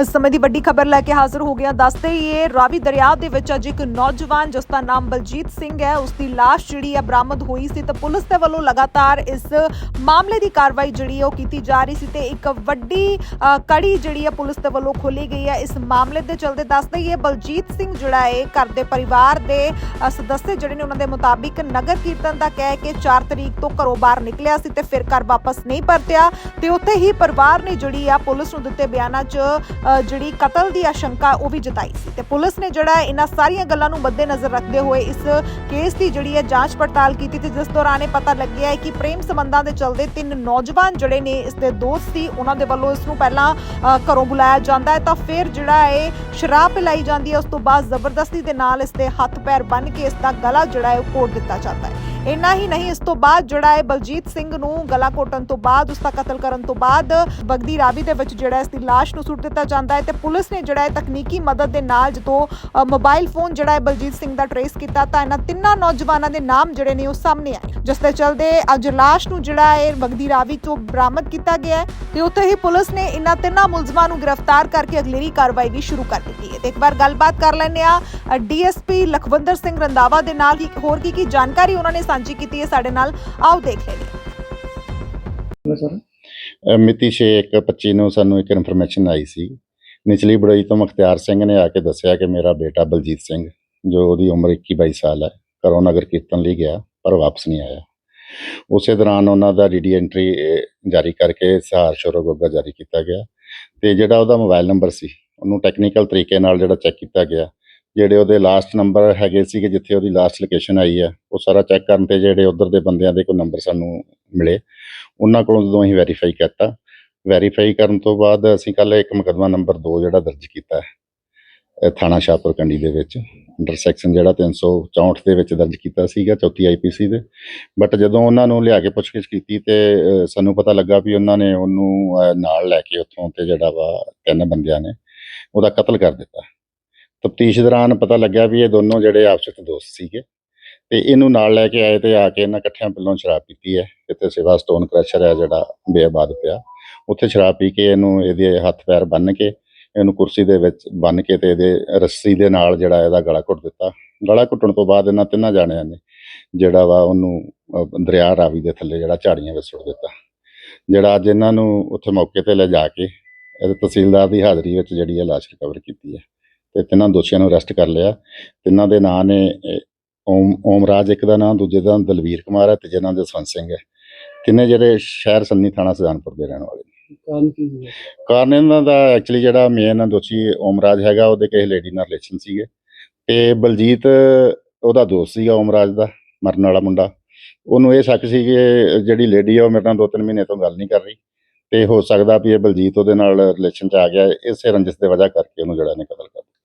ਇਸ ਸਮੇਂ ਦੀ ਵੱਡੀ ਖਬਰ ਲੈ ਕੇ ਹਾਜ਼ਰ ਹੋ ਗਿਆ ਦੱਸਦੇ ਹੀ ਇਹ ਰਾਵੀ ਦਰਿਆ ਦੇ ਵਿੱਚ ਅੱਜ ਇੱਕ ਨੌਜਵਾਨ, ਜਿਸ ਦਾ ਨਾਮ ਬਲਜੀਤ ਸਿੰਘ ਹੈ, ਉਸ ਦੀ ਲਾਸ਼ ਜਿਹੜੀ ਹੈ ਬਰਾਮਦ ਹੋਈ ਸੀ ਤਾਂ ਪੁਲਿਸ ਦੇ ਵੱਲੋਂ ਲਗਾਤਾਰ ਇਸ ਮਾਮਲੇ ਦੀ ਕਾਰਵਾਈ ਜਿਹੜੀ ਹੈ ਉਹ ਕੀਤੀ ਜਾ ਰਹੀ ਸੀ ਤੇ ਇੱਕ ਵੱਡੀ ਕੜੀ ਜਿਹੜੀ ਹੈ ਪੁਲਿਸ ਦੇ ਵੱਲੋਂ ਖੋਲੀ ਗਈ ਹੈ। ਇਸ ਮਾਮਲੇ ਦੇ ਚਲਦੇ ਦੱਸਦੇ ਹੀ ਇਹ ਬਲਜੀਤ ਸਿੰਘ ਜਿਹੜਾ ਹੈ ਘਰ ਦੇ ਪਰਿਵਾਰ ਦੇ ਸਦੱਸ ਜਿਹੜੇ ਨੇ ਉਹਨਾਂ ਦੇ ਮੁਤਾਬਿਕ ਨਗਰ ਕੀਰਤਨ ਦਾ ਕਹਿ ਕੇ 4 ਤਰੀਕ ਤੋਂ ਘਰੋਂ ਬਾਹਰ ਨਿਕਲਿਆ ਸੀ ਤੇ ਫਿਰ ਘਰ ਵਾਪਸ ਨਹੀਂ ਪਰਤਿਆ ਤੇ ਉੱਥੇ ਹੀ ਪਰਿਵਾਰ ਨੇ ਜਿਹੜੀ ਆ ਪੁਲਿਸ ਨੂੰ ਦਿੱਤੇ ਬਿਆਨਾਂ 'ਚ ਜਿਹੜੀ ਕਤਲ ਦੀ ਆਸ਼ੰਕਾ ਉਹ ਵੀ ਜਤਾਈ ਸੀ। ਤੇ ਪੁਲਿਸ ਨੇ ਜਿਹੜਾ ਇਹਨਾਂ ਸਾਰੀਆਂ ਗੱਲਾਂ ਨੂੰ ਮੱਦੇਨਜ਼ਰ ਰੱਖਦੇ ਹੋਏ ਇਸ ਕੇਸ ਦੀ ਜਿਹੜੀ ਹੈ ਜਾਂਚ ਪੜਤਾਲ ਕੀਤੀ ਤੇ ਜਿਸ ਦੌਰਾਨ ਇਹ ਪਤਾ ਲੱਗਿਆ ਹੈ ਕਿ ਪ੍ਰੇਮ ਸੰਬੰਧਾਂ ਦੇ ਚਲਦੇ ਤਿੰਨ ਨੌਜਵਾਨ ਜਿਹੜੇ ਨੇ ਇਸ ਦੇ ਦੋਸਤ ਸੀ, ਉਹਨਾਂ ਦੇ ਵੱਲੋਂ ਇਸ ਨੂੰ ਪਹਿਲਾਂ ਘਰੋਂ ਬੁਲਾਇਆ ਜਾਂਦਾ ਹੈ। ਤਾਂ ਫਿਰ ਜਿਹੜਾ ਇਹ ਸ਼ਰਾਬ ਪਿਲਾਈ ਜਾਂਦੀ ਹੈ, ਉਸ ਤੋਂ ਬਾਅਦ ਜ਼ਬਰਦਸਤੀ ਦੇ ਨਾਲ ਇਸ ਦੇ ਹੱਥ ਪੈਰ ਬੰਨ੍ਹ ਕੇ ਇਸ ਦਾ ਗਲਾ ਜਿਹੜਾ ਹੈ ਉਹ ਘੋਟ ਦਿੱਤਾ ਜਾਂਦਾ ਹੈ। ਇੰਨਾ ਹੀ ਨਹੀਂ ਇਸ ਤੋਂ ਬਾਅਦ ਜਿਹੜਾ ਹੈ ਬਲਜੀਤ ਸਿੰਘ ਨੂੰ ਗਲਾ ਘੋਟਣ ਤੋਂ ਬਾਅਦ ਉਸ ਦਾ ਕਤਲ ਕਰਨ ਤੋਂ ਬਾਅਦ ਬਗਦੀ ਰਾਵੀ ਦੇ ਵਿੱਚ ਜਿਹੜਾ ਇਸ ਦੀ ਲਾਸ਼ ਨੂੰ ਸੁੱਟ ਦਿੱਤਾ ਜਾਂਦਾ ਹੈ ਤੇ ਪੁਲਿਸ ਨੇ ਜਿਹੜਾ ਹੈ ਤਕਨੀਕੀ ਮਦਦ ਦੇ ਨਾਲ ਜਦੋਂ ਅ, ਮੋਬਾਈਲ ਫੋਨ ਜਿਹੜਾ ਹੈ ਬਲਜੀਤ ਸਿੰਘ ਦਾ ਟਰੇਸ ਕੀਤਾ ਤਾਂ ਇਹਨਾਂ ਤਿੰਨਾਂ ਨੌਜਵਾਨਾਂ ਦੇ ਨਾਮ ਜਿਹੜੇ ਨੇ ਉਹ ਸਾਹਮਣੇ ਆਏ। ਜਿਸ ਦੇ ਚਲਦੇ ਅੱਜ ਲਾਸ਼ ਨੂੰ ਜਿਹੜਾ ਹੈ ਬਗਦੀ ਰਾਵੀ ਤੋਂ ਬਰਾਮਦ ਕੀਤਾ ਗਿਆ ਹੈ ਤੇ ਉੱਥੇ ਹੀ ਪੁਲਿਸ ਨੇ ਇਹਨਾਂ ਤਿੰਨਾਂ ਮੁਲਜ਼ਮਾਂ ਨੂੰ ਗ੍ਰਿਫਤਾਰ ਕਰਕੇ ਅਗਲੇਰੀ ਕਾਰਵਾਈ ਵੀ ਸ਼ੁਰੂ ਕਰ ਦਿੱਤੀ ਹੈ। ਤੇ ਇੱਕ ਵਾਰ ਗੱਲਬਾਤ ਕਰ ਲੈਂਦੇ ਆ ਡੀਐਸਪੀ ਲਖਵਿੰਦਰ ਸਿੰਘ ਰੰਦਾਵਾ ਦੇ ਨਾਲ ਹੋਰ ਕੀ ਕੀ ਜਾਣਕਾਰੀ ਉਹਨਾਂ ਨੇ ਸਾਂਝੀ ਕੀਤੀ ਹੈ ਸਾਡੇ ਨਾਲ। ਆਓ ਦੇਖ ਲੈਂਦੇ ਸਰ। ਮਿਤੀ 6/1/25 ਨੂੰ ਸਾਨੂੰ ਇੱਕ ਇਨਫੋਰਮੇਸ਼ਨ ਆਈ ਸੀ। ਨਿਚਲੀ ਬੜਈ ਤੋਂ ਮੁਖਤਿਆਰ ਸਿੰਘ ਨੇ ਆ ਕੇ ਦੱਸਿਆ ਕਿ ਮੇਰਾ ਬੇਟਾ ਬਲਜੀਤ ਸਿੰਘ, ਜੋ ਉਹਦੀ ਉਮਰ 21-22 ਸਾਲ ਹੈ, ਘਰੋਂ ਨਗਰ ਕੀਰਤਨ ਲਈ ਗਿਆ, ਪਰ ਵਾਪਸ ਨਹੀਂ ਆਇਆ। ਉਸੇ ਦੌਰਾਨ ਉਹਨਾਂ ਦਾ ਡੀਡੀ ਐਂਟਰੀ ਜਾਰੀ ਕਰਕੇ ਸਹਾਰ ਸ਼ੋਰ ਗੋਗਾ ਜਾਰੀ ਕੀਤਾ ਗਿਆ। ਤੇ ਜਿਹੜਾ ਉਹਦਾ ਮੋਬਾਈਲ ਨੰਬਰ ਸੀ, ਉਹਨੂੰ ਟੈਕਨੀਕਲ ਤਰੀਕੇ ਨਾਲ ਜਿਹੜਾ ਚੈੱਕ ਕੀਤਾ ਗਿਆ ਜਿਹੜੇ ਉਹਦੇ ਲਾਸਟ ਨੰਬਰ ਹੈਗੇ ਸੀ ਕਿ ਜਿੱਥੇ ਉਹਦੀ ਲਾਸਟ ਲੋਕੇਸ਼ਨ ਆਈ ਹੈ ਉਹ ਸਾਰਾ ਚੈੱਕ ਕਰਨ ਤੇ ਜਿਹੜੇ ਉਧਰ ਦੇ ਬੰਦਿਆਂ ਦੇ ਕੋਈ ਨੰਬਰ ਸਾਨੂੰ ਮਿਲੇ। ਉਹਨਾਂ ਕੋਲੋਂ ਜਦੋਂ ਅਸੀਂ ਵੈਰੀਫਾਈ ਕੀਤਾ ਵੈਰੀਫਾਈ ਕਰਨ ਤੋਂ ਬਾਅਦ ਅਸੀਂ ਕੱਲ ਇੱਕ ਮੁਕੱਦਮਾ ਨੰਬਰ 2 ਜਿਹੜਾ ਦਰਜ ਕੀਤਾ ਹੈ ਥਾਣਾ ਸ਼ਾਹਪੁਰ ਕੰਡੀ ਦੇ ਵਿੱਚ ਅੰਡਰ ਸੈਕਸ਼ਨ ਜਿਹੜਾ 364 ਦੇ ਵਿੱਚ ਦਰਜ ਕੀਤਾ ਸੀਗਾ, ਚੌਥੀ ਆਈਪੀਸੀ ਦੇ। ਬਟ ਜਦੋਂ ਉਹਨਾਂ ਨੂੰ ਲਿਆ ਕੇ ਪੁੱਛਗਿੱਛ ਕੀਤੀ ਤੇ ਸਾਨੂੰ ਪਤਾ ਲੱਗਾ ਵੀ ਉਹਨਾਂ ਨੇ ਉਹਨੂੰ ਨਾਲ ਲੈ ਕੇ ਉੱਥੋਂ ਤੇ ਜਿਹੜਾ ਵਾ ਤਿੰਨ ਬੰਦਿਆਂ ਨੇ ਉਹਦਾ ਕਤਲ ਕਰ ਦਿੱਤਾ। ਤਫਤੀਸ਼ ਦੌਰਾਨ ਪਤਾ ਲੱਗਿਆ ਵੀ ਇਹ ਦੋਨੋਂ ਜਿਹੜੇ ਆਪਸ ਵਿੱਚ ਦੋਸਤ ਸੀਗੇ ਤੇ ਇਹਨੂੰ ਨਾਲ ਲੈ ਕੇ ਆਏ ਤੇ ਆ ਕੇ ਇਹਨਾਂ ਇਕੱਠਿਆਂ ਪਹਿਲਾਂ ਸ਼ਰਾਬ ਪੀਤੀ ਹੈ ਇੱਥੇ ਸਿਵਾ ਸਟੋਨ ਕ੍ਰੈਸ਼ਰ ਹੈ ਜਿਹੜਾ ਬੇਆਬਾਦ ਪਿਆ। ਉੱਥੇ ਸ਼ਰਾਬ ਪੀ ਕੇ ਇਹਨੂੰ ਇਹਦੇ ਹੱਥ ਪੈਰ ਬੰਨ੍ਹ ਕੇ ਇਹਨੂੰ ਕੁਰਸੀ ਦੇ ਵਿੱਚ ਬੰਨ੍ਹ ਕੇ ਤੇ ਇਹਦੇ ਰੱਸੀ ਦੇ ਨਾਲ ਜਿਹੜਾ ਇਹਦਾ ਗਲਾ ਘੁੱਟ ਦਿੱਤਾ। ਗਲਾ ਘੁੱਟਣ ਤੋਂ ਬਾਅਦ ਇਹਨਾਂ ਤਿੰਨਾਂ ਜਾਣਿਆਂ ਨੇ ਜਿਹੜਾ ਵਾ ਉਹਨੂੰ ਦਰਿਆ ਰਾਵੀ ਦੇ ਥੱਲੇ ਜਿਹੜਾ ਝਾੜੀਆਂ ਵਿੱਚ ਸੁੱਟ ਦਿੱਤਾ। ਜਿਹੜਾ ਅੱਜ ਇਹਨਾਂ ਨੂੰ ਉੱਥੇ ਮੌਕੇ ਤੇ ਲੈ ਜਾ ਕੇ ਇਹਦੇ ਤਹਿਸੀਲਦਾਰ ਦੀ ਹਾਜ਼ਰੀ ਵਿੱਚ ਜਿਹੜੀ ਹੈ ਲਾਸ਼ ਰਿਕਵਰ ਕੀਤੀ ਹੈ। ਤੇ ਤਿੰਨਾਂ ਦੋਸ਼ੀਆਂ ਨੂੰ ਅਰੈਸਟ ਕਰ ਲਿਆ। ਤਿੰਨਾਂ ਦੇ ਨਾਂ ਨੇ ਓਮ ਓਮਰਾਜ ਇੱਕ ਦਾ ਨਾਮ ਦੂਜੇ ਦਾ ਨਾਂ ਦਲਵੀਰ ਕੁਮਾਰ ਹੈ ਤੇ ਜਿਹਨਾਂ ਦੇ ਸੰਤ ਸਿੰਘ ਹੈ। ਤਿੰਨੇ ਜਿਹੜੇ ਸ਼ਹਿਰ ਸੰਨੀ ਥਾਣਾ ਸੁਜਾਨਪੁਰ ਦੇ ਰਹਿਣ ਵਾਲੇ ਨੇ। ਕਾਰਨ ਕੀ ਹੈ ਕਾਰਨ ਇਹਨਾਂ ਦਾ ਐਕਚੁਅਲੀ ਜਿਹੜਾ ਮੇਨ ਦੋਸ਼ੀ ਓਮਰਾਜ ਹੈਗਾ ਉਹਦੇ ਕਿਸੇ ਲੇਡੀ ਨਾਲ ਰਿਲੇਸ਼ਨ ਸੀਗੇ। ਤੇ ਬਲਜੀਤ ਉਹਦਾ ਦੋਸਤ ਸੀਗਾ ਓਮਰਾਜ ਦਾ ਮਰਨ ਵਾਲਾ ਮੁੰਡਾ। ਉਹਨੂੰ ਇਹ ਸ਼ੱਕ ਸੀ ਕਿ ਜਿਹੜੀ ਲੇਡੀ ਆ ਉਹ ਮੇਰੇ ਨਾਲ ਦੋ ਤਿੰਨ ਮਹੀਨੇ ਤੋਂ ਗੱਲ ਨਹੀਂ ਕਰ ਰਹੀ। ਤੇ ਹੋ ਸਕਦਾ ਵੀ ਇਹ ਬਲਜੀਤ ਉਹਦੇ ਨਾਲ ਰਿਲੇਸ਼ਨ ਚ ਆ ਗਿਆ ਇਸੇ ਰੰਜਿਸ਼ ਦੇ ਵਜ੍ਹਾ ਕਰਕੇ ਉਹਨੂੰ ਜਿਹੜਾ ਨੇ ਕਤਲ ਕਰ ਦਿੱਤਾ।